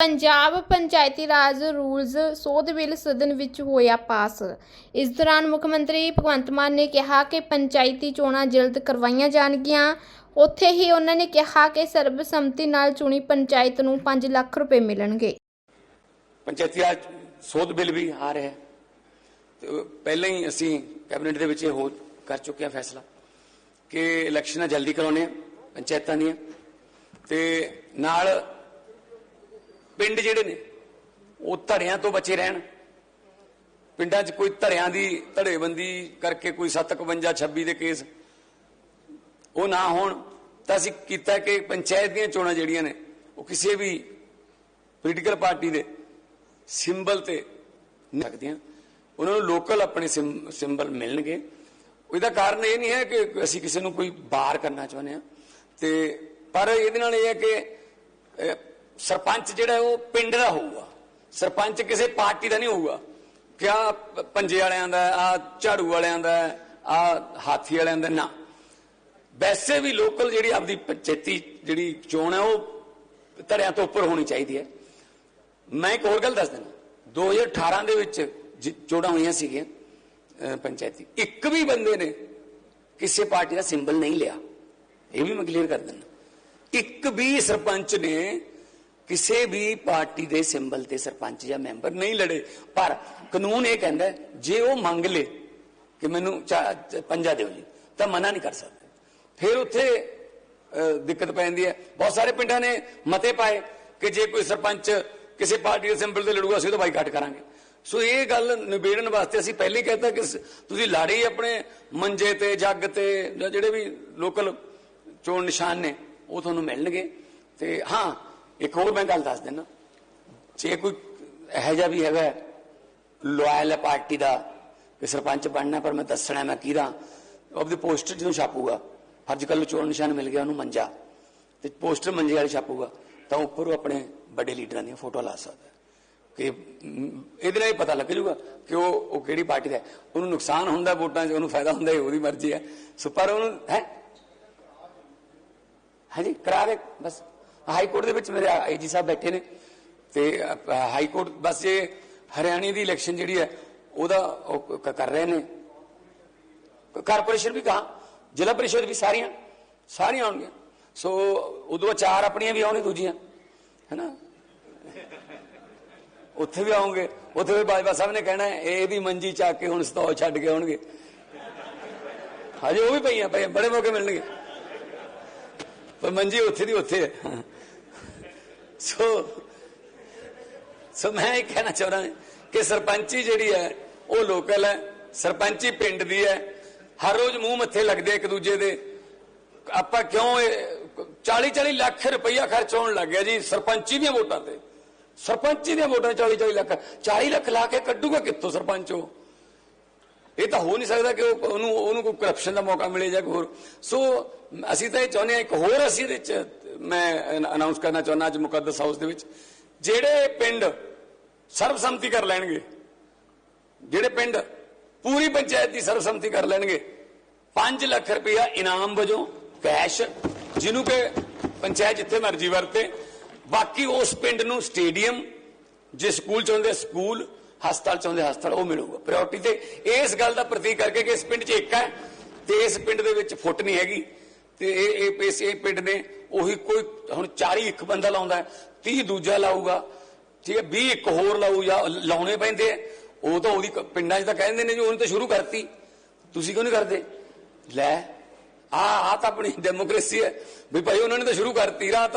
ਪੰਜਾਬ ਪੰਚਾਇਤੀ ਰਾਜ ਰੂਲਜ਼ ਸੋਧ ਬਿੱਲ ਸਦਨ ਵਿੱਚ ਹੋਇਆ ਪਾਸ। ਇਸ ਦੌਰਾਨ ਮੁੱਖ ਮੰਤਰੀ ਭਗਵੰਤ ਮਾਨ ਨੇ ਕਿਹਾ ਕਿ ਪੰਚਾਇਤੀ ਚੋਣਾਂ ਜਲਦ ਕਰਵਾਈਆਂ ਜਾਣਗੀਆਂ। ਉੱਥੇ ਹੀ ਉਹਨਾਂ ਨੇ ਕਿਹਾ ਕਿ ਸਰਬਸੰਮਤੀ ਨਾਲ ਚੁਣੀ ਪੰਚਾਇਤ ਨੂੰ 5 ਲੱਖ ਰੁਪਏ ਮਿਲਣਗੇ। ਪੰਚਾਇਤੀ ਰਾਜ ਸੋਧ ਬਿੱਲ ਵੀ ਆ ਰਿਹਾ ਹੈ। ਪਹਿਲਾਂ ਹੀ ਅਸੀਂ ਕੈਬਨਿਟ ਦੇ ਵਿੱਚ ਇਹ ਹੋ ਕਰ ਚੁੱਕੇ ਹਾਂ ਫੈਸਲਾ ਕਿ ਇਲੈਕਸ਼ਨਾਂ ਜਲਦੀ ਕਰਾਉਣੇ ਪੰਚਾਇਤਾਂ ਦੀਆਂ। ਤੇ ਨਾਲ ਪਿੰਡ ਜਿਹੜੇ ਨੇ, ਉਹ ਧੜਿਆਂ ਤੋਂ ਬਚੇ ਰਹਿਣ। ਪਿੰਡਾਂ 'ਚ ਕੋਈ ਧੜਿਆਂ ਦੀ ਧੜੇਬੰਦੀ ਕਰਕੇ ਕੋਈ 751 26 ਦੇ ਕੇਸ ਉਹ ਨਾ ਹੋਣ, ਤਾਂ ਅਸੀਂ ਕੀਤਾ ਕਿ ਪੰਚਾਇਤ ਦੀਆਂ ਚੋਣਾਂ ਜਿਹੜੀਆਂ ਨੇ, ਉਹ ਕਿਸੇ ਵੀ ਪੋਲੀਟੀਕਲ ਪਾਰਟੀ ਦੇ ਸਿੰਬਲ ਤੇ ਨਹੀਂ ਸਕਦੀਆਂ ਉਹਨਾਂ ਨੂੰ ਲੋਕਲ ਆਪਣੇ ਸਿੰਬਲ ਮਿਲਣਗੇ। ਇਹਦਾ ਕਾਰਨ ਇਹ ਨਹੀਂ ਹੈ ਕਿ ਅਸੀਂ ਕਿਸੇ ਨੂੰ ਕੋਈ ਬਾਹਰ ਕਰਨਾ ਚਾਹੁੰਦੇ ਆ ਤੇ ਪਰ ਇਹਦੇ ਨਾਲ ਇਹ ਹੈ ਕਿ ਸਰਪੰਚ ਜਿਹੜਾ ਉਹ ਪਿੰਡ ਦਾ ਹੋਊਗਾ। ਸਰਪੰਚ ਕਿਸੇ ਪਾਰਟੀ ਦਾ ਨਹੀਂ ਹੋਊਗਾ। ਕਿਆ ਪੰਜੇ ਵਾਲਿਆਂ ਦਾ ਆ ਝਾੜੂ ਵਾਲਿਆਂ ਦਾ ਆ ਹਾਥੀ ਵਾਲਿਆਂ ਦਾ ਨਾ। ਵੈਸੇ ਵੀ ਲੋਕਲ ਜਿਹੜੀ ਆਪਦੀ ਪੰਚਾਇਤੀ ਜਿਹੜੀ ਚੋਣ ਹੈ, ਉਹ ਧੜਿਆਂ ਤੋਂ ਉੱਪਰ ਹੋਣੀ ਚਾਹੀਦੀ ਹੈ। ਮੈਂ ਇੱਕ ਹੋਰ ਗੱਲ ਦੱਸ ਦਿੰਦਾ। 2018 ਦੇ ਵਿੱਚ ਚੋਣਾਂ ਹੋਈਆਂ ਸੀਗੀਆਂ ਪੰਚਾਇਤੀ। ਇੱਕ ਵੀ ਬੰਦੇ ਨੇ ਕਿਸੇ ਪਾਰਟੀ ਦਾ ਸਿੰਬਲ ਨਹੀਂ ਲਿਆ। ਇਹ ਵੀ ਮੈਂ ਕਲੀਅਰ ਕਰ ਦਿੰਦਾ। ਇੱਕ ਵੀ ਸਰਪੰਚ ਨੇ ਕਿਸੇ ਵੀ ਪਾਰਟੀ ਦੇ ਸਿੰਬਲ ਤੇ ਸਰਪੰਚ ਜਾਂ ਮੈਂਬਰ ਨਹੀਂ ਲੜੇ। ਪਰ ਕਾਨੂੰਨ ਇਹ ਕਹਿੰਦਾ ਜੇ ਉਹ ਮੰਗ ਲੇ ਕਿ ਮੈਨੂੰ ਚਾ- ਪੰਜਾ ਦਿਓ ਜੀ, ਤਾਂ ਮਨਾ ਨਹੀਂ ਕਰ ਸਕਦੇ। ਫਿਰ ਉੱਥੇ ਦਿੱਕਤ ਪੈ ਜਾਂਦੀ ਹੈ। ਬਹੁਤ ਸਾਰੇ ਪਿੰਡਾਂ ਨੇ ਮਤੇ ਪਾਏ ਕਿ ਜੇ ਕੋਈ ਸਰਪੰਚ ਕਿਸੇ ਪਾਰਟੀ ਦੇ ਸਿੰਬਲ ਤੇ ਲੜੂਗਾ, ਅਸੀਂ ਤਾਂ ਬਾਈਕਾਟ ਕਰਾਂਗੇ। ਸੋ ਇਹ ਗੱਲ ਨਿਬੇੜਨ ਵਾਸਤੇ ਅਸੀਂ ਪਹਿਲੇ ਹੀ ਕਹਿਤਾ ਕਿ ਤੁਸੀਂ ਲੜੇ ਆਪਣੇ ਮੰਜੇ ਤੇ, ਜੱਗ ਤੇ, ਜਾਂ ਜਿਹੜੇ ਵੀ ਲੋਕਲ ਚੋਣ ਨਿਸ਼ਾਨ ਨੇ, ਉਹ ਤੁਹਾਨੂੰ ਮਿਲਣਗੇ। ਤੇ ਹਾਂ ਇੱਕ ਹੋਰ ਮੈਂ ਗੱਲ ਦੱਸ ਦਿੰਦਾ। ਜੇ ਕੋਈ ਇਹੋ ਜਿਹਾ ਵੀ ਹੈਗਾ ਲਾਇਲ ਪਾਰਟੀ ਦਾ ਕਿ ਸਰਪੰਚ ਬਣਨਾ, ਪਰ ਮੈਂ ਦੱਸਣਾ, ਮੈਂ ਕਿਹਦਾ ਆਪਦੇ ਪੋਸਟਰ ਜਦੋਂ ਛਾਪੂਗਾ। ਅੱਜ ਕੱਲ ਚੋਣ ਨਿਸ਼ਾਨ ਮਿਲ ਗਿਆ, ਉਹਨੂੰ ਮੰਜਾ। ਤੇ ਪੋਸਟਰ ਮੰਜੇ ਵਾਲੇ ਛਾਪੂਗਾ। ਤਾਂ ਉੱਪਰ ਉਹ ਆਪਣੇ ਵੱਡੇ ਲੀਡਰਾਂ ਦੀਆਂ ਫੋਟੋ ਲਾ ਸਕਦਾ ਕਿ ਇਹਦੇ ਨਾਲ ਹੀ ਪਤਾ ਲੱਗ ਜੂਗਾ ਕਿ ਉਹ ਉਹ ਕਿਹੜੀ ਪਾਰਟੀ ਦਾ ਉਹਨੂੰ ਨੁਕਸਾਨ ਹੁੰਦਾ ਵੋਟਾਂ 'ਚ, ਉਹਨੂੰ ਫਾਇਦਾ ਹੁੰਦਾ ਇਹ ਉਹਦੀ ਮਰਜ਼ੀ ਹੈ। ਸੋ ਪਰ ਉਹਨੂੰ, ਹੈ? ਹਾਂਜੀ, ਕਰਾ ਦੇ, ਬਸ। ਹਾਈ ਕੋਰਟ ਦੇ ਵਿੱਚ ਮੇਰੇ ਆਈਜੀ ਸਾਹਿਬ ਬੈਠੇ ਨੇ ਤੇ ਹਾਈ ਕੋਰਟ ਬਸ ਇਹ ਹਰਿਆਣੇ ਦੀ ਇਲੈਕਸ਼ਨ ਜਿਹੜੀ ਹੈ, ਉਹਦਾ ਕਰ ਰਹੇ ਨੇ। ਕਾਰਪੋਰੇਸ਼ਨ ਵੀ ਕਹਾ ਜ਼ਿਲ੍ਹਾ ਪਰਿਸ਼ਦ ਵੀ ਸਾਰੀਆਂ ਸਾਰੀਆਂ ਆਉਣਗੀਆਂ। ਸੋ, ਉਦੋਂ ਚਾਰ ਆਪਣੀਆਂ ਵੀ ਆਉਣਗੀਆਂ, ਦੂਜੀਆਂ, ਹੈਨਾ? ਉੱਥੇ ਵੀ ਆਉਂਗੇ, ਉੱਥੇ ਵੀ ਬਾਜਵਾ ਸਾਹਿਬ ਨੇ ਕਹਿਣਾ, ਇਹ ਵੀ ਮੰਜੀ ਚੱਕ ਕੇ ਹੁਣ ਸਤੌ ਛੱਡ ਕੇ ਆਉਣਗੇ। ਹਜੇ ਉਹ ਵੀ ਪਈਆਂ ਪਈਆਂ ਬੜੇ ਮੌਕੇ ਮਿਲਣਗੇ। ਪਰ ਮੰਜੀ ਉੱਥੇ ਦੀ ਉੱਥੇ ਹੈ। ਸੋ ਸੋ ਮੈਂ ਇਹ ਕਹਿਣਾ ਚਾਹੁੰਦਾ ਕਿ ਸਰਪੰਚੀ ਜਿਹੜੀ ਹੈ, ਉਹ ਲੋਕਲ ਹੈ, ਸਰਪੰਚੀ ਪਿੰਡ ਦੀ ਹੈ। ਹਰ ਰੋਜ਼ ਮੂੰਹ ਮੱਥੇ ਲੱਗਦੇ ਇੱਕ ਦੂਜੇ ਦੇ। ਆਪਾਂ ਕਿਉਂ 40 40 ਲੱਖ ਰੁਪਈਆ ਖਰਚ ਹੋਣ ਲੱਗ ਗਿਆ ਜੀ, ਸਰਪੰਚੀ ਦੀਆਂ ਵੋਟਾਂ ਤੇ। ਸਰਪੰਚੀ ਦੀਆਂ ਵੋਟਾਂ 40 40 ਲੱਖ। 40 ਲੱਖ ਲਾ ਕੇ ਕੱਢੂਗਾ ਕਿੱਥੋਂ ਸਰਪੰਚ ਉਹ? ਇਹ ਤਾਂ ਹੋ ਨਹੀਂ ਸਕਦਾ ਕਿ ਉਹਨੂੰ ਉਹਨੂੰ ਕੋਈ ਕਰਪਸ਼ਨ ਦਾ ਮੌਕਾ ਮਿਲੇ ਜਾਂ ਕੋਈ ਹੋਰ। ਸੋ ਅਸੀਂ ਤਾਂ ਇਹ ਚਾਹੁੰਦੇ ਹਾਂ ਇੱਕ ਹੋਰ ਅਸੀਂ ਇਹਦੇ ਵਿੱਚ ਮੈਂ ਅਨਾਉਂਸ ਕਰਨਾ ਚਾਹੁੰਦਾ ਅੱਜ ਮੁਕੱਦਸ ਹਾਊਸ ਦੇ ਵਿੱਚ। ਜਿਹੜੇ ਪਿੰਡ ਸਰਬਸੰਮਤੀ ਕਰ ਲੈਣਗੇ, ਜਿਹੜੇ ਪਿੰਡ ਪੂਰੀ ਪੰਚਾਇਤ ਦੀ ਸਰਬਸੰਮਤੀ ਕਰ ਲੈਣਗੇ 5 ਲੱਖ ਰੁਪਇਆ ਇਨਾਮ ਵਜੋਂ ਕੈਸ਼ ਜਿਹਨੂੰ ਕਿ ਪੰਚਾਇਤ ਜਿੱਥੇ ਮਰਜ਼ੀ ਵਰਤੇ। ਬਾਕੀ ਉਸ ਪਿੰਡ ਨੂੰ ਸਟੇਡੀਅਮ ਜੇ ਸਕੂਲ ਚਾਹੁੰਦੇ ਸਕੂਲ ਹਸਪਤਾਲ ਚਾਹੁੰਦੇ ਹਸਪਤਾਲ, ਉਹ ਮਿਲੂਗਾ। ਪ੍ਰਾਇੋਰਟੀ ਤੇ ਇਸ ਗੱਲ ਦਾ ਪ੍ਰਤੀਕ ਕਰਕੇ ਕਿ ਇਸ ਪਿੰਡ 'ਚ ਇੱਕ ਹੈ ਤੇ ਇਸ ਪਿੰਡ ਦੇ ਵਿੱਚ ਫੁੱਟ ਨਹੀਂ ਹੈਗੀ। ਤੇ ਇਹ ਇਹ ਇਹ ਪਿੰਡ ਨੇ ਉਹੀ ਕੋਈ ਹੁਣ 40 ਇੱਕ ਬੰਦਾ ਲਾਉਂਦਾ 30 ਦੂਜਾ ਲਾਊਗਾ, ਠੀਕ ਹੈ 20 ਇੱਕ ਹੋਰ ਲਾਊ ਜਾਂ ਲਾਉਣੇ ਪੈਂਦੇ ਆ। ਉਹ ਤਾਂ ਉਹਦੀ ਪਿੰਡਾਂ 'ਚ ਤਾਂ ਕਹਿੰਦੇ ਨੇ ਜੀ, ਉਹਨੇ ਤਾਂ ਸ਼ੁਰੂ ਕਰਤੀ। ਤੁਸੀਂ ਕਿਉਂ ਨਹੀਂ ਕਰਦੇ? ਲੈ ਆ ਆ ਤਾਂ ਆਪਣੀ ਡੈਮੋਕ੍ਰੇਸੀ ਹੈ। ਵੀ ਭਾਈ ਉਹਨਾਂ ਨੇ ਤਾਂ ਸ਼ੁਰੂ ਕਰਤੀ ਰਾਤ।